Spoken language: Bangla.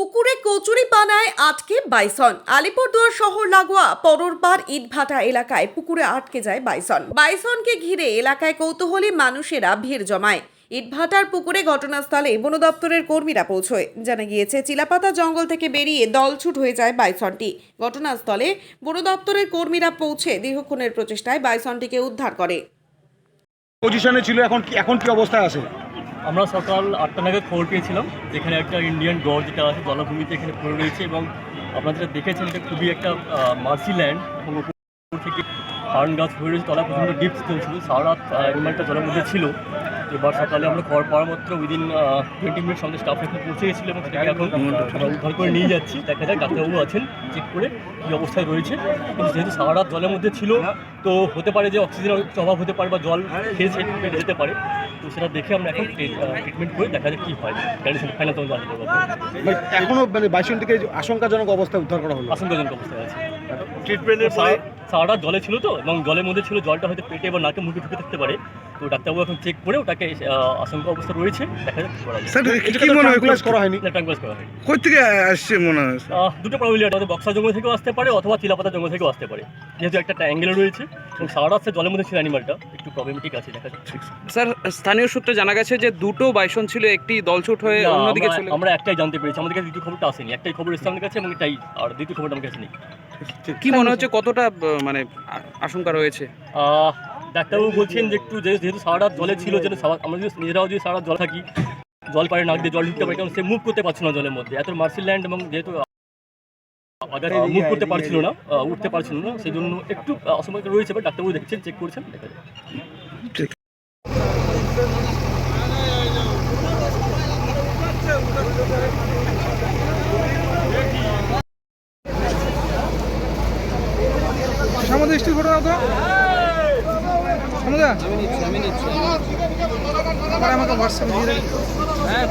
পুকুরে কচুরি পানায় আটকে বাইসন। আলিপুরদুয়ার শহর লাগোয়া পররবার ইটভাটা এলাকায় পুকুরে আটকে যায় বাইসন। বাইসনকে ঘিরে এলাকায় কৌতূহলী মানুষেরা ভিড় জমায়। ইটভাটার পুকুরে ঘটনাস্থলে বন দপ্তরের কর্মীরা পৌঁছয়। জানা গিয়েছে, চিলাপাতা জঙ্গল থেকে বেরিয়ে দলছুট হয়ে যায় বাইসনটি। ঘটনাস্থলে বন দপ্তরের কর্মীরা পৌঁছে দীর্ঘক্ষণের প্রচেষ্টায় বাইসনটিকে উদ্ধার করে। পজিশনে ছিল, এখন এখন কি অবস্থায় আছে? আমরা সকাল আটটা নাগাদ খবর পেয়েছিলাম, যেখানে একটা ইন্ডিয়ান গড় যেটা আছে, জলাভূমিতে এখানে পড়ে রয়েছে এবং আপনারা যেটা দেখেছেন, এটা খুবই একটা মার্সিল্যান্ড এবং থেকে ফার্ন গাছ হয়ে রয়েছে তলা পর্যন্ত ডিপ ছিল সারা রাত অ্যানিমালটা জলের মধ্যে ছিল। এবার সকালে আমরা খবর পাওয়ার মাত্র উইদিন টোয়েন্টি মিনিট আমাদের স্টাফ এখানে পৌঁছে গেছিল এবং সেটাকে এখন আমরা উদ্ধার করে নিয়ে যাচ্ছি। দেখা যাক ডাক্তারবাবু আছেন চেক করে কী অবস্থায় রয়েছে। কিন্তু যেহেতু সারা রাত জলের মধ্যে ছিল তো হতে পারে যে অক্সিজেনের অভাব হতে পারে বা জল খেয়ে পেটে যেতে পারে। তো সেটা দেখে আমরা এখন ট্রিটমেন্ট করে দেখা যাক কী হয়। কন্ডিশন ফাইনাল তখন জানতে পারব। মানে এখনও মানে বাইশনটিকে আশঙ্কাজনক অবস্থায় উদ্ধার করা হলো? আশঙ্কাজনক অবস্থায় আছে। ট্রিটমেন্টের সারা রাত জলে ছিল তো এবং জলের মধ্যে ছিল জলটা হয়তো পেটে বা নাকে মুখে ঢুকে থাকতে পারে। তো ডাক্তারবাবু এখন চেক করে ওটাকে আশঙ্কা অবস্থা রয়েছে দেখা যাক কী করা যায়। স্যার এটা কি মনে হয় tranquilize করা হয়নি। না করা হয় কই থেকে আসছে মনে হয়? দুটো প্রবলিটি আমাদের বক্সা জঙ্গল থেকেও আসতে পারে অথবা চিলাপাতা জঙ্গল থেকেও আসতে পারে। যেহেতু একটা অ্যাঙ্গেল রয়েছে এবং সারা রাত সে জলের মধ্যে ছিল অ্যানিমালটা একটু প্রবলেমেটিক আছে দেখা যাক। স্যার। স্থানীয় সূত্রে জানা গেছে যে দুটো বাইসন ছিল একটি দলছুট হয়ে অন্যদিকে চলে আমরা একটাই জানতে পেরেছি আমাদের কাছে দ্বিতীয় খবরটা আসেনি একটাই খবর এসেছে আমাদের কাছে এবং এটাই আর দ্বিতীয় খবরটা আমার কাছে নেই। কি মনে হচ্ছে কতটা মানে আশঙ্কা রয়েছে? ডাক্তারবাবু বলছেন যে একটু যে- যেহেতু সারা রাত জলে ছিল যেন সারা- আমরা যদি নিজেরাও যদি সারা জল থাকি জল পারে নাক দিয়ে জল ঢুকতে পারে কারণ সে মুভ করতে পারছিল না জলের মধ্যে। এত মার্সিল ল্যান্ড এবং যেহেতু মুভ করতে পারছিল না উঠতে পারছিল না সেই জন্য একটু অসময় রয়েছে বা ডাক্তারবাবু দেখছেন চেক করছেন স্টিল ফটো দাও তো আমাকে হোয়াটসঅ্যাপ দিয়ে দেবেন হ্যাঁ